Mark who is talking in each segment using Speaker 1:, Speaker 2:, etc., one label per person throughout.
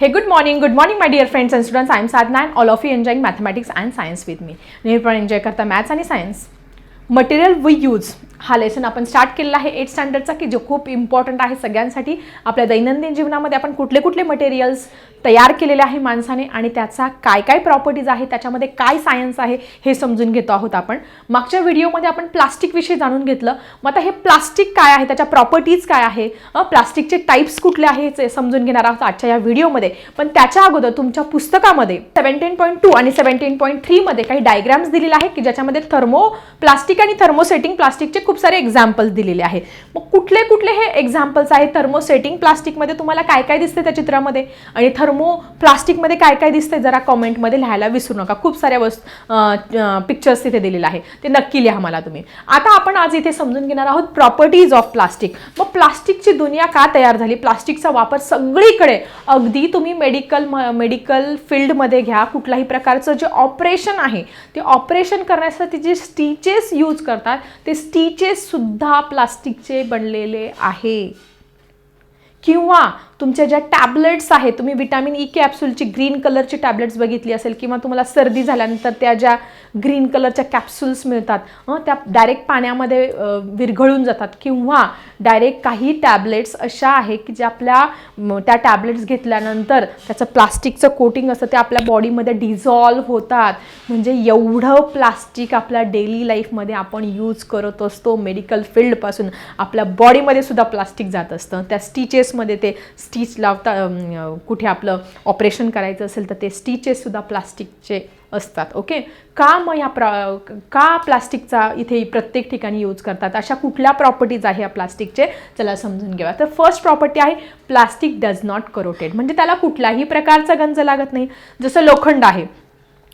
Speaker 1: Hey good morning good morning my dear friends and students I am Sadhana and all of you enjoying mathematics and science with me नेहमी पण enjoy करता maths आणि science material we use हा lesson आपण start केलेला आहे eight स्टँडर्डचा की जो खूप इम्पॉर्टंट आहे सगळ्यांसाठी. आपल्या दैनंदिन जीवनामध्ये आपण कुठले कुठले मटेरियल्स तयार केलेले आहे माणसाने आणि त्याचा काय काय प्रॉपर्टीज आहे त्याच्यामध्ये काय सायन्स आहे हे समजून घेतो आहोत आपण. मागच्या व्हिडिओमध्ये आपण प्लास्टिकविषयी जाणून घेतलं. मग आता हे प्लास्टिक काय आहे त्याच्या प्रॉपर्टीज काय आहे? प्लास्टिकचे टाईप्स कुठले आहे समजून घेणार आहोत आजच्या या व्हिडिओमध्ये पण त्याच्या अगोदर तुमच्या पुस्तकामध्ये सेव्हन्टीन पॉईंट टू आणि सेव्हन्टीन पॉईंट थ्रीमध्ये काही डायग्राम्स दिलेले आहेत की ज्याच्यामध्ये थर्मो प्लास्टिक आणि थर्मोसेटिंग प्लास्टिकचे खूप सारे एक्झाम्पल्स दिलेले आहे मग कुठले कुठले हे एक्झाम्पल्स आहेत थर्मोसेटिंग प्लास्टिकमध्ये तुम्हाला काय काय दिसते त्या चित्रामध्ये? आणि थर्मो प्लास्टिकमध्ये काय काय दिसतंय जरा कॉमेंटमध्ये लिहायला विसरू नका. खूप साऱ्या वस्तू पिक्चर्स तिथे दिलेलं आहे. ते नक्की लिहा मला तुम्ही. आता आपण आज इथे समजून घेणार आहोत प्रॉपर्टीज ऑफ प्लास्टिक मग प्लास्टिकची दुनिया का तयार झाली? प्लास्टिकचा वापर सगळीकडे. अगदी तुम्ही मेडिकल मेडिकल फील्डमध्ये घ्या. कुठल्याही प्रकारचं जे ऑपरेशन आहे ते ऑपरेशन करण्यासाठी जे स्टिचेस यूज करतात ते स्टिचेससुद्धा प्लास्टिकचे बनलेले आहे. किंवा तुमच्या ज्या टॅबलेट्स आहेत तुम्ही विटॅमिन ई कॅप्सूलची ग्रीन कलरची टॅबलेट्स बघितली असेल किंवा तुम्हाला सर्दी झाल्यानंतर त्या ज्या ग्रीन कलरच्या कॅप्सूल्स मिळतात हं, त्या डायरेक्ट पाण्यामध्ये विरघळून जातात किंवा डायरेक्ट काही टॅबलेट्स अशा आहे की ज्या आपल्या त्या टॅबलेट्स घेतल्यानंतर त्याचं प्लास्टिकचं कोटिंग असतं ते आपल्या बॉडीमध्ये डिझॉल्व होतात. म्हणजे एवढं प्लास्टिक आपल्या डेली लाईफमध्ये आपण यूज करत असतो मेडिकल फील्डपासून आपल्या बॉडीमध्ये सुद्धा प्लास्टिक जात असतं. त्या स्टिचेस मध्ये ते स्टिच लावता कुठे आपलं ऑपरेशन करायचं असेल तर ते स्टिचेससुद्धा प्लास्टिकचे असतात ओके? का मग ह्या प्रा का प्लास्टिकचा इथे प्रत्येक ठिकाणी यूज करतात? अशा कुठल्या प्रॉपर्टीज आहे या प्लास्टिकचे? चला समजून घेऊया. तर फर्स्ट प्रॉपर्टी आहे प्लास्टिक डज नॉट करोटेड म्हणजे त्याला कुठल्याही प्रकारचा गंज लागत नाही. जसं लोखंड आहे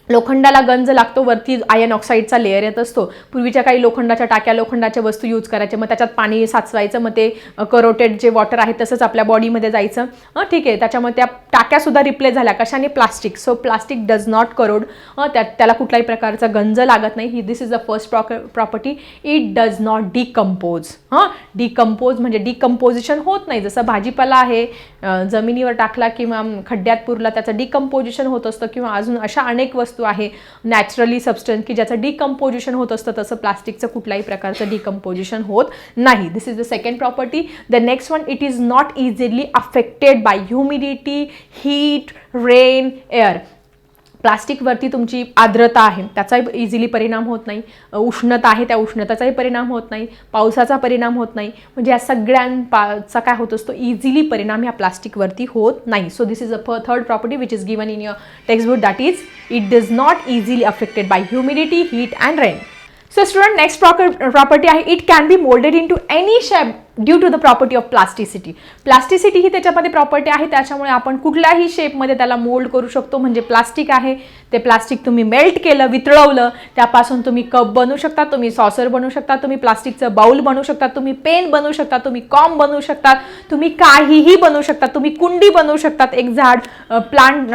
Speaker 1: लोखंडाला गंज लागतो वरती आयन ऑक्साईडचा लेअर येत असतो. पूर्वीच्या काही लोखंडाच्या टाक्या लोखंडाच्या वस्तू यूज करायचे. मग त्याच्यात पाणी साचवायचं मग ते करोटेड जे वॉटर आहे तसंच आपल्या बॉडीमध्ये जायचं. हं ठीक आहे. त्याच्यामुळे त्या टाक्यासुद्धा रिप्लेस झाल्या. कशाने? Plastic so plastic does not corrode त्या त्याला कुठल्याही प्रकारचा गंज लागत नाही. ही this is the first property it does not decompose हां डिकम्पोज म्हणजे डिकम्पोजिशन होत नाही. जसं भाजीपाला आहे जमिनीवर टाकला किंवा खड्ड्यात पुरला त्याचं डिकम्पोजिशन होत असतं किंवा अजून अशा अनेक वस्तू आहे नॅचरली सबस्टन्स की ज्याचं डिकम्पोजिशन होत असतं तसं प्लास्टिकचं कुठल्याही प्रकारचं डिकम्पोजिशन होत नाही. This is the second property the next one it is not easily affected by humidity heat rain air प्लास्टिकवरती तुमची आर्द्रता आहे त्याचाही इझिली परिणाम होत नाही. उष्णता आहे त्या उष्णताचाही परिणाम होत नाही. पावसाचा परिणाम होत नाही. म्हणजे या सगळ्यांचा काय होत असतो? इझिली परिणाम ह्या प्लास्टिकवरती होत नाही. So this is a third property which is given in your textbook that is it does not easily affected by humidity heat and rain so student next property आहे it can be moulded into any shape due to the property of plasticity plasticity ही त्याच्यामध्ये property आहे त्याच्यामुळे आपण कुठल्याही शेपमध्ये त्याला mould करू शकतो. म्हणजे प्लास्टिक आहे ते प्लास्टिक तुम्ही मेल्ट केलं वितळवलं त्यापासून तुम्ही कप बनवू शकता तुम्ही सॉसर बनवू शकता तुम्ही प्लास्टिकचं बाउल बनवू शकता तुम्ही पेन बनवू शकता तुम्ही कॉम बनवू शकता तुम्ही काहीही बनवू शकता तुम्ही कुंडी बनवू शकतात. एक झाड प्लांट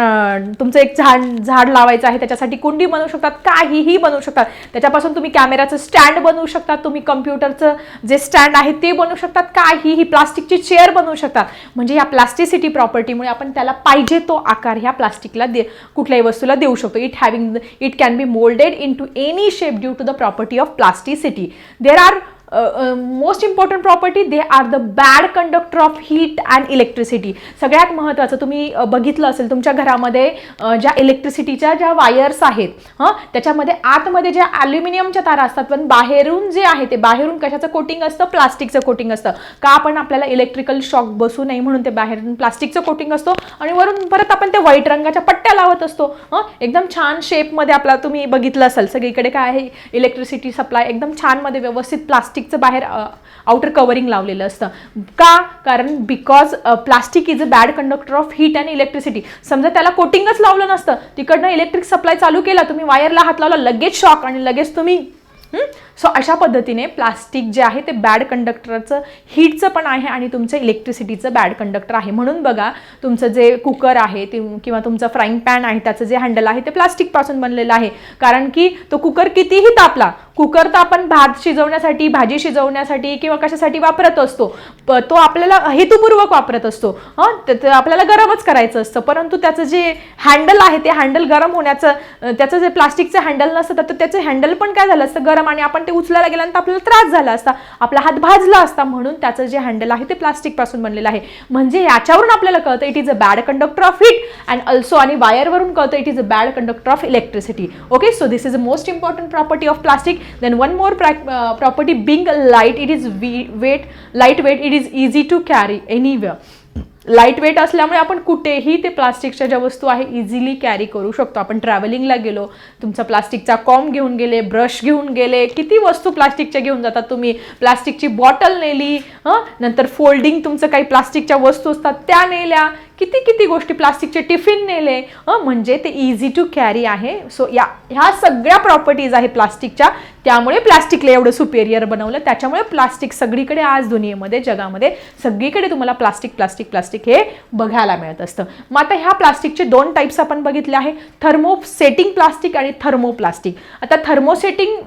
Speaker 1: तुमचं एक झाड झाड लावायचं आहे त्याच्यासाठी कुंडी बनवू शकतात काहीही बनवू शकतात. त्याच्यापासून तुम्ही कॅमेराचं स्टँड बनवू शकता तुम्ही कम्प्युटरचं जे स्टँड आहे ते बनवू शकता. शकतात काहीही प्लास्टिकची चेअर बनवू शकतात. म्हणजे या प्लास्टिसिटी प्रॉपर्टीमुळे आपण त्याला पाहिजे तो आकार ह्या प्लास्टिकला दे कुठल्याही वस्तूला देऊ शकतो. It having it can be moulded into any shape due to the property of plasticity there are most important property they are the bad conductor of heat and electricity सगळ्यात महत्त्वाचं तुम्ही बघितलं असेल तुमच्या घरामध्ये ज्या इलेक्ट्रिसिटीच्या ज्या वायर्स आहेत हां त्याच्यामध्ये आतमध्ये ज्या ॲल्युमिनियमच्या तारा असतात पण बाहेरून जे आहे ते बाहेरून कशाचं कोटिंग असतं? प्लास्टिकचं कोटिंग असतं. का आपण आपल्याला इलेक्ट्रिकल शॉक बसू नये म्हणून ते बाहेरून प्लास्टिकचं कोटिंग असतो आणि वरून परत आपण ते व्हाईट रंगाच्या पट्ट्या लावत असतो? हं एकदम छान शेपमध्ये आपला तुम्ही बघितलं असाल सगळीकडे काय आहे? इलेक्ट्रिसिटी सप्लाय एकदम छानमध्ये व्यवस्थित प्लास्टिक प्लास्टिकचं बाहेर आउटर कवरिंग लावलेलं असतं. का? कारण because plastic is a bad conductor of heat and electricity समजा त्याला कोटिंगच लावलं नसतं. तिकडनं इलेक्ट्रिक सप्लाय चालू केला तुम्ही वायरला हात लावला लगेच शॉक आणि लगेच तुम्ही सो अशा पद्धतीने प्लास्टिक जे आहे ते बॅड कंडक्टरचं हीटचं पण आहे आणि तुमचं इलेक्ट्रिसिटीचं बॅड कंडक्टर आहे. म्हणून बघा तुमचं जे कुकर आहे ते किंवा तुमचं फ्राईंग पॅन आहे त्याचं जे हँडल आहे ते प्लास्टिकपासून बनलेलं आहे. कारण की तो कुकर कितीही तापला कुकर तर आपण भात शिजवण्यासाठी भाजी शिजवण्यासाठी किंवा कशासाठी वापरत असतो. तो आपल्याला हेतुपूर्वक वापरत असतो. हां? तर आपल्याला गरमच करायचं असतं. परंतु त्याचं जे हँडल आहे ते हँडल गरम होण्याचं त्याचं जे प्लास्टिकचं हँडल नसतं तर त्याचं हँडल पण काय झालं असतं? गरम आणि आपण ते उचलायला गेल्यानंतर आपल्याला त्रास झाला असता आपला हात भाजला असता म्हणून त्याचं जे हँडल आहे ते प्लास्टिकपासून बनलेलं आहे. म्हणजे याच्यावरून आपल्याला कळतं it is a bad conductor of heat and also आणि वायरवरून कळतं it is a bad conductor of electricity okay so this is a most important property of plastic then one more property being light it is weight light weight it is easy to carry anywhere light weight असल्यामुळे आपण कुठेही ते प्लास्टिकच्या ज्या वस्तू आहे easily carry करू शकतो. आपण ट्रॅव्हलिंगला गेलो तुमचा प्लास्टिकचा कॉम घेऊन गेले ब्रश घेऊन गेले किती वस्तू प्लास्टिकच्या घेऊन जातात तुम्ही. प्लास्टिकची बॉटल नेली हं? नंतर फोल्डिंग तुमचं काही प्लास्टिकच्या वस्तू असतात त्या नेल्या. किती किती गोष्टी प्लास्टिकचे टिफिन नेले. हं म्हणजे ते इझी टू कॅरी आहे. सो या ह्या सगळ्या प्रॉपर्टीज आहे प्लास्टिकच्या. त्यामुळे प्लास्टिकला एवढं सुपेरियर बनवलं. त्याच्यामुळे प्लास्टिक सगळीकडे आज दुनियेमध्ये जगामध्ये सगळीकडे तुम्हाला प्लास्टिक प्लास्टिक प्लास्टिक हे बघायला मिळत असतं. मग आता ह्या प्लास्टिकचे दोन टाईप्स आपण बघितले आहे. थर्मोसेटिंग प्लास्टिक आणि थर्मोप्लास्टिक. आता थर्मोसेटिंग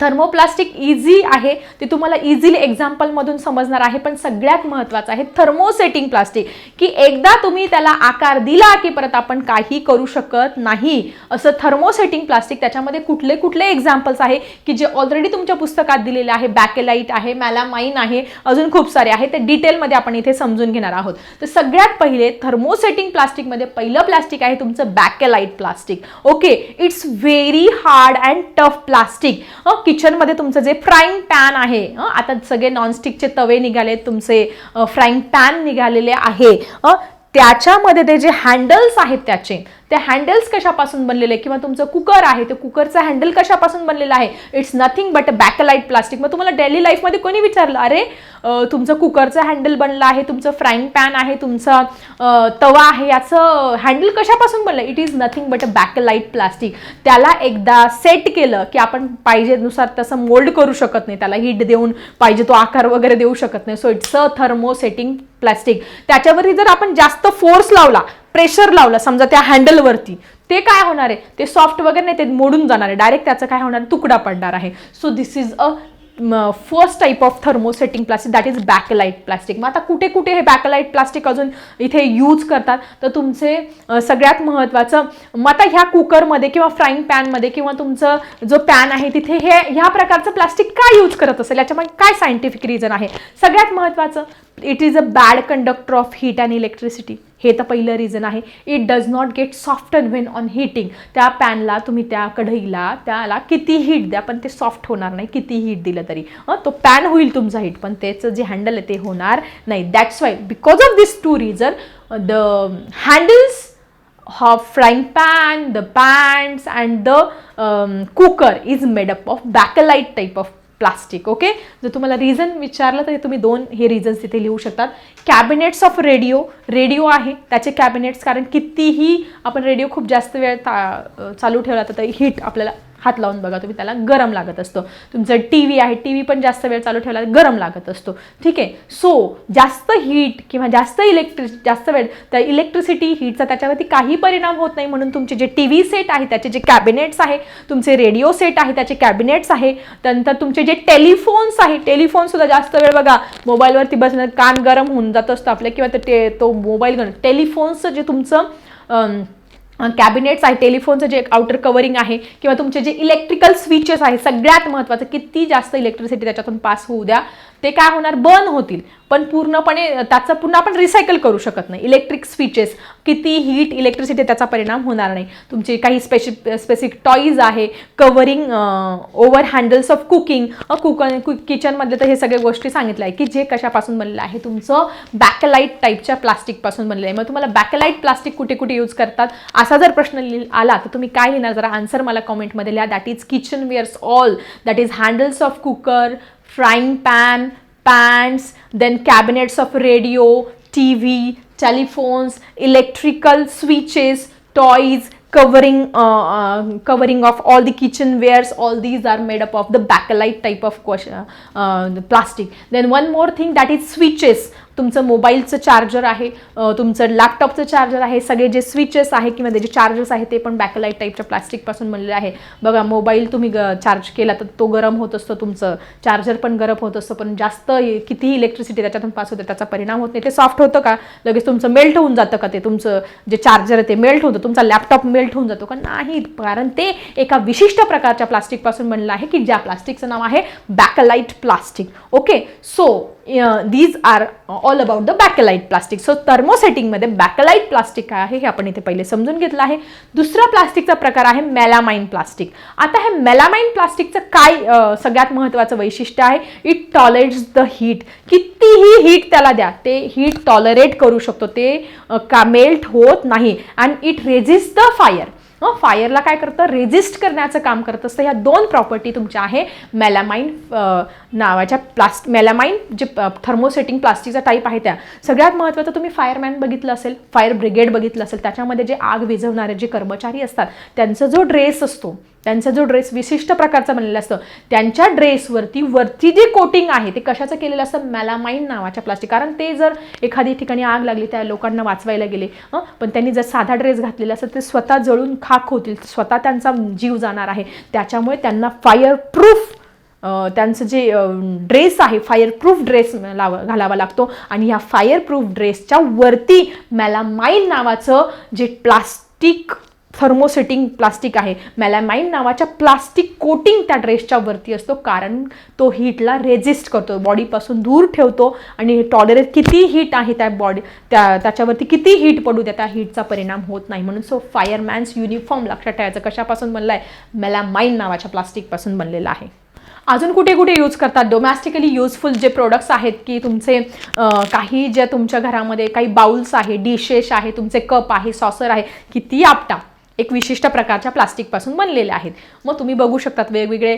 Speaker 1: थर्मोप्लास्टिक इझी आहे ते तुम्हाला इझिली एक्झाम्पलमधून समजणार आहे पण सगळ्यात महत्त्वाचं आहे थर्मोसेटिंग प्लास्टिक की एकदा तुम्ही त्याला आकार दिला की परत आपण काही करू शकत नाही. असं थर्मोसेटिंग प्लास्टिक त्याच्यामध्ये कुठले कुठले एक्झाम्पल्स आहे की जे ऑलरेडी तुमच्या पुस्तकात दिलेले आहे बॅकेलाईट आहे मॅलामाईन आहे अजून खूप सारे आहे ते डिटेलमध्ये आपण इथे समजून घेणार आहोत. तर सगळ्यात पहिले थर्मोसेटिंग प्लास्टिकमध्ये पहिलं प्लास्टिक आहे तुमचं bakelite plastic okay it's very hard and tough plastic किचनमध्ये तुमचं जे फ्राईंग पॅन आहे आता सगळे नॉनस्टिकचे तवे निघाले तुमचे फ्राईंग पॅन निघालेले आहे त्याच्यामध्ये ते जे हँडल्स आहेत त्याचे ते हँडल्स कशापासून बनलेले किंवा तुमचं कुकर आहे ते कुकरचं हँडल कशापासून बनलेलं आहे? It's nothing but a bakelite plastic मग तुम्हाला डेली लाईफमध्ये कोणी विचारलं अरे तुमचं कुकरचं हँडल बनलं आहे तुमचं फ्राईंग पॅन आहे तुमचा तवा आहे याचं हँडल कशापासून बनलं? It is nothing but a bakelite plastic त्याला एकदा सेट केलं की आपण पाहिजेनुसार तसं मोल्ड करू शकत नाही. त्याला हीट देऊन पाहिजे तो आकार वगैरे देऊ शकत नाही. So it's a thermosetting plastic त्याच्यावरती जर आपण जास्त फोर्स लावला प्रेशर लावलं समजा त्या हँडलवरती ते काय होणार आहे? ते सॉफ्ट वगैरे नाही ते मोडून जाणार आहे. डायरेक्ट त्याचं काय होणार? तुकडा पडणार आहे. So this is a first type of thermosetting plastic that is bakelite plastic मग आता कुठे कुठे हे बॅकलाईट प्लास्टिक अजून इथे यूज करतात? तर तुमचे सगळ्यात महत्त्वाचं मग आता ह्या कुकरमध्ये किंवा फ्राईंग पॅनमध्ये किंवा तुमचं जो पॅन आहे तिथे हे ह्या प्रकारचं प्लास्टिक काय यूज करत असेल? याच्यामध्ये काय सायंटिफिक रिझन आहे? सगळ्यात महत्त्वाचं it is a bad conductor of heat and electricity हे तर पहिलं रिझन आहे. It does not get soften when on heating त्या पॅनला तुम्ही त्या कढईला त्याला किती हीट द्या पण ते सॉफ्ट होणार नाही. किती हीट दिलं तरी. तो पॅन होईल तुमचा हीट पण त्याचं जे हँडल आहे ते होणार नाही. That's why because of this two reason the handles of frying pan, the pans and the um, cooker is made up of bakelite type of plastic okay जर तुम्हाला रिझन विचारलं तर तुम्ही दोन हे रिझन्स तिथे लिहू शकतात. कॅबिनेट्स ऑफ रेडिओ रेडिओ आहे त्याचे कॅबिनेट्स कारण कितीही आपण रेडिओ खूप जास्त वेळ ता चालू ठेवला तर हीट आपल्याला हात लावून बघा तुम्ही त्याला गरम लागत असतो. तुमचं टी व्ही आहे टी व्ही पण जास्त वेळ चालू ठेवला तर गरम लागत असतो. ठीक आहे? सो जास्त हीट किंवा जास्त इलेक्ट्रिस जास्त वेळ त्या इलेक्ट्रिसिटी हीटचा त्याच्यावरती काही परिणाम होत नाही म्हणून तुमचे जे टी व्ही सेट आहे त्याचे जे कॅबिनेट्स आहे तुमचे रेडिओ सेट आहे त्याचे कॅबिनेट्स आहे त्यानंतर तुमचे जे टेलिफोन्स आहे टेलिफोनसुद्धा जास्त वेळ बघा. मोबाईलवरती बसणं कान गरम होऊन जात असतो आपल्या किंवा ते टे तो मोबाईल टेलिफोन्सचं जे तुमचं कॅबिनेट्स आहे टेलिफोनचं जे आउटर कवरिंग आहे किंवा तुमचे जे इलेक्ट्रिकल स्विचेस आहे सगळ्यात महत्त्वाचं किती जास्त इलेक्ट्रिसिटी त्याच्यातून पास होऊ द्या. ते काय होणार? बर्न होतील. पण पूर्णपणे त्याचं पुन्हा आपण रिसायकल करू शकत नाही. इलेक्ट्रिक स्विचेस किती हीट इलेक्ट्रिसिटी त्याचा परिणाम होणार नाही. तुमचे काही स्पेशि स्पेसिफिक टॉईज आहे. Covering over handles of cooking cook किचनमधले तर हे सगळे गोष्टी सांगितलं आहे की जे कशापासून बनलेलं आहे. तुमचं बॅकलाईट टाईपच्या प्लास्टिकपासून बनलेलं आहे. मग तुम्हाला बॅकलाईट प्लास्टिक कुठे कुठे यूज करतात? असा जर प्रश्न आला तर तुम्ही काय लिहिणार? जरा आन्सर मला कॉमेंटमध्ये लिहा. That is kitchen wares all that is handles of cooker frying pan, pans, then cabinets of radio, TV, telephones, electrical switches, toys, covering uh, uh, covering of all the kitchenwares. All these are made up of the bakelite type of uh, plastic. Then one more thing that is switches तुमचं मोबाईलचं charger आहे तुमचं लॅपटॉपचं charger आहे सगळे जे switches आहे किंवा त्याचे चार्जर्स आहे ते पण बॅकलाईट टाईपच्या प्लास्टिकपासून बनलेले आहे. बघा मोबाईल तुम्ही ग चार्ज केला तर तो गरम होत असतो तुमचं चार्जर पण गरम होत असतं पण जास्त कितीही इलेक्ट्रिसिटी त्याच्यातून पास होते त्याचा परिणाम होत नाही. ते सॉफ्ट होतं का? लगेच तुमचं मेल्ट होऊन जातं का ते? तुमचं जे चार्जर आहे ते मेल्ट होतं तुमचा लॅपटॉप मेल्ट होऊन जातो का? नाही कारण ते एका विशिष्ट प्रकारच्या प्लास्टिकपासून बनलेलं आहे की ज्या प्लास्टिकचं नाव आहे bakelite plastic okay so these are all about the bakelite plastic so थर्मोसेटिंगमध्ये bakelite plastic काय आहे हे आपण इथे पहिले समजून घेतलं आहे. दुसरा प्लास्टिकचा प्रकार आहे मेलामाइन प्लास्टिक आता हे मेलामाइन प्लास्टिकचं काय सगळ्यात महत्त्वाचं वैशिष्ट्य आहे? इट टॉलरेट्स द हीट कितीही हीट त्याला द्या ते हीट टॉलरेट करू शकतो. ते का मेल्ट होत नाही. And it resist the fire फायरला काय करतं? रेजिस्ट करण्याचं काम करत असतं. ह्या दोन प्रॉपर्टी तुमच्या आहे. मेलामाइन नावाच्या प्लास्ट मेलामाइन जे थर्मोसेटिंग प्लास्टिकचा टाईप आहे त्या. सगळ्यात महत्त्वाचं तुम्ही फायरमॅन बघितलं असेल फायर ब्रिगेड बघितलं असेल त्याच्यामध्ये जे आग विझवणारे जे कर्मचारी असतात त्यांचा जो ड्रेस असतो त्यांचा जो ड्रेस विशिष्ट प्रकारचा बनलेला असतं त्यांच्या ड्रेसवरती वरती जे कोटिंग आहे ते कशाचं केलेलं असतं? मॅलामाईन नावाच्या प्लास्टिक कारण ते जर एखादी ठिकाणी आग लागली त्या लोकांना वाचवायला गेले हं, पण त्यांनी जर साधा ड्रेस घातलेला असतं ते स्वतः जळून खाक होतील स्वतः त्यांचा जीव जाणार आहे. त्याच्यामुळे त्यांना फायर प्रूफ त्यांचं जे ड्रेस आहे फायर प्रूफ ड्रेस लाव घालावा लागतो. आणि ह्या फायर प्रूफ ड्रेसच्या वरती मॅलामाईन नावाचं जे प्लास्टिक थर्मोसेटिंग प्लास्टिक आहे. मॅलामाइन नावाच्या प्लास्टिक कोटिंग त्या ड्रेसच्या वरती असतो. कारण तो हीटला रेजिस्ट करतो. बॉडीपासून दूर ठेवतो आणि टॉलरेट किती हीट आहे त्या बॉडी त्या त्याच्यावरती किती हीट पडू द्या त्या हीटचा परिणाम होत नाही. म्हणून सो फायरमॅन्स युनिफॉर्म लक्षात ठेवायचं. कशापासून बनलं आहे मॅलामाइन नावाच्या प्लास्टिकपासून बनलेला आहे. अजून कुठे कुठे यूज करतात? डोमॅस्टिकली युजफुल जे प्रोडक्ट्स आहेत की तुमचे काही ज्या तुमच्या घरामध्ये काही बाउल्स आहे डिशेस आहे तुमचे कप आहे सॉसर आहे किती आपटा? एक विशिष्ट प्रकारच्या प्लास्टिकपासून बनलेल्या आहेत. मग तुम्ही बघू शकतात वेगवेगळे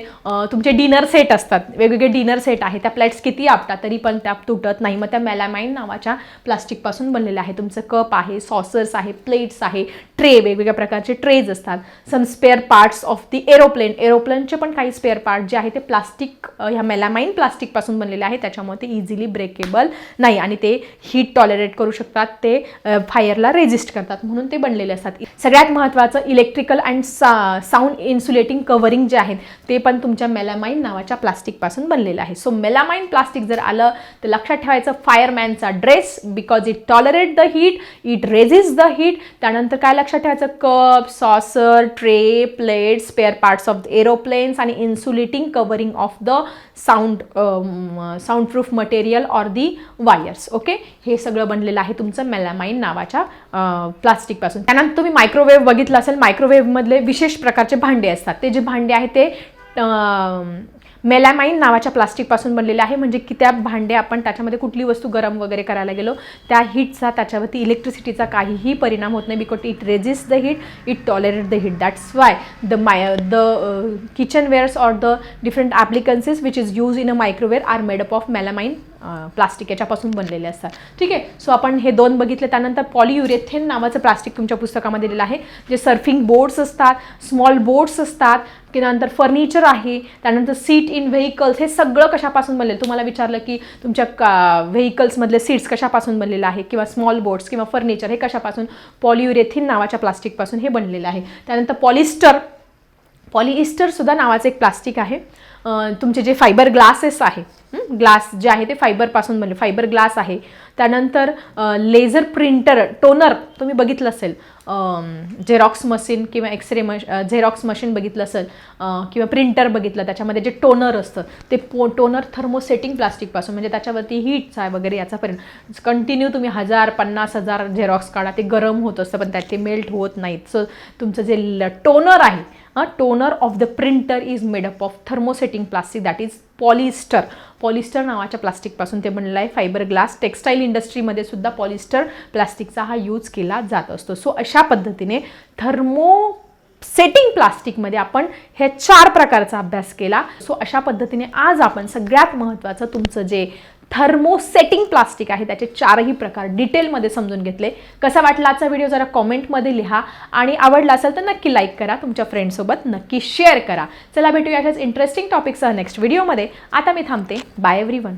Speaker 1: तुमचे डिनर सेट असतात. वेगवेगळे डिनर सेट आहे त्या प्लेट्स किती आपतात तरी पण त्या तुटत नाही. मग त्या मेलामाइन नावाच्या प्लास्टिकपासून बनलेल्या आहे तुमचं कप आहे सॉसर्स आहे प्लेट्स आहे ट्रे वेगवेगळ्या प्रकारचे ट्रेज असतात. Some spare parts of the aeroplane एरोप्लेनचे पण काही स्पेअर पार्ट जे आहे ते प्लास्टिक ह्या मेलामाइन प्लास्टिकपासून बनलेले आहे. त्याच्यामुळे ते इझिली ब्रेकेबल नाही आणि ते हीट टॉलरेट करू शकतात. ते फायरला रेजिस्ट करतात. म्हणून ते बनलेले असतात. सगळ्यात महत्त्वाचं इलेक्ट्रिकल अँड सा साऊंड इन्सुलेटिंग कवरिंग जे आहेत ते पण तुमच्या मेलामाइन नावाच्या प्लास्टिकपासून बनलेलं आहे. सो मेलामाइन प्लास्टिक जर आलं तर लक्षात ठेवायचं फायरमॅनचा dress because it tolerate the heat it resist the heat त्यानंतर काय लक्षात ठेवायचं cup saucer tray plate spare parts of aeroplanes आणि insulating covering of the sound sound proof material or the wires okay हे सगळं बनलेलं आहे तुमचं मेलामाइन नावाच्या प्लास्टिकपासून त्यानंतर तुम्ही मायक्रोवेव्ह बघितलं असेल मायक्रोवेव्हमधले विशेष प्रकारचे भांडे असतात. ते जे भांडे आहे ते मेलामाइन नावाच्या प्लास्टिकपासून बनलेले आहे. म्हणजे की त्या भांडे आपण त्याच्यामध्ये कुठली वस्तू गरम वगैरे करायला गेलो त्या हीटचा त्याच्यावरती इलेक्ट्रिसिटीचा काहीही परिणाम होत नाही. Because it resist the heat it tolerate the heat that's why the my the kitchenwares or the different appliances which is use in a microwave are made up of melamine plastic याच्यापासून बनलेले असतात. ठीक आहे? So आपण हे दोन बघितले. त्यानंतर पॉलियुरेथेन नावाचं प्लास्टिक तुमच्या पुस्तकामध्ये दिलेलं आहे जे सर्फिंग बोर्ड्स असतात स्मॉल बोट्स असतात की नंतर फर्निचर आहे त्यानंतर सीट इन व्हेकल्स हे सगळं कशापासून बनलेलं? तुम्हाला विचारलं की तुमच्या का व्हेकल्समधले सीट्स कशापासून बनलेलं आहे किंवा स्मॉल बोट्स किंवा फर्निचर हे कशापासून? पॉलियुरेथिन नावाच्या प्लास्टिकपासून हे बनलेलं आहे. त्यानंतर पॉलिस्टर पॉलिइस्टरसुद्धा नावाचं एक प्लास्टिक आहे. तुमचे जे फायबर ग्लासेस आहे ग्लास जे आहे ते फायबरपासून बनले. फायबर ग्लास आहे. त्यानंतर लेझर प्रिंटर टोनर तुम्ही बघितलं असेल. झेरॉक्स मशीन किंवा एक्सरे मश झेरॉक्स मशीन बघितलं असेल किंवा प्रिंटर बघितलं त्याच्यामध्ये जे टोनर असतं ते पो टोनर थर्मोसेटिंग प्लास्टिकपासून म्हणजे त्याच्यावरती हीटचा वगैरे याचा परिणाम. कंटिन्यू तुम्ही हजार पन्नास हजार झेरॉक्स काढा ते गरम होत असतं पण त्यात ते मेल्ट होत नाहीत. सो तुमचं जे टोनर आहे toner of the printer is made up of thermosetting plastic that is polyester. Polyester नावाच्या प्लास्टिकपासून ते बनलेलं आहे. Fibre glass. टेक्स्टाईल इंडस्ट्रीमध्ये सुद्धा पॉलिस्टर प्लास्टिकचा हा यूज केला जात असतो. सो अशा पद्धतीने थर्मो सेटिंग प्लास्टिकमध्ये आपण हे चार प्रकारचा अभ्यास केला. सो अशा पद्धतीने आज आपण सगळ्यात महत्त्वाचं तुमचं जे थर्मोसेटिंग प्लास्टिक आहे त्याचे चारही प्रकार डिटेलमध्ये समजून घेतले. कसा वाटला आजचा व्हिडिओ जरा कॉमेंटमध्ये लिहा. आणि आवडला असेल तर नक्की लाईक करा तुमच्या फ्रेंडसोबत नक्की शेअर करा. चला भेटूया अशाच इंटरेस्टिंग टॉपिकसह नेक्स्ट व्हिडिओमध्ये आता मी थांबते. Bye every one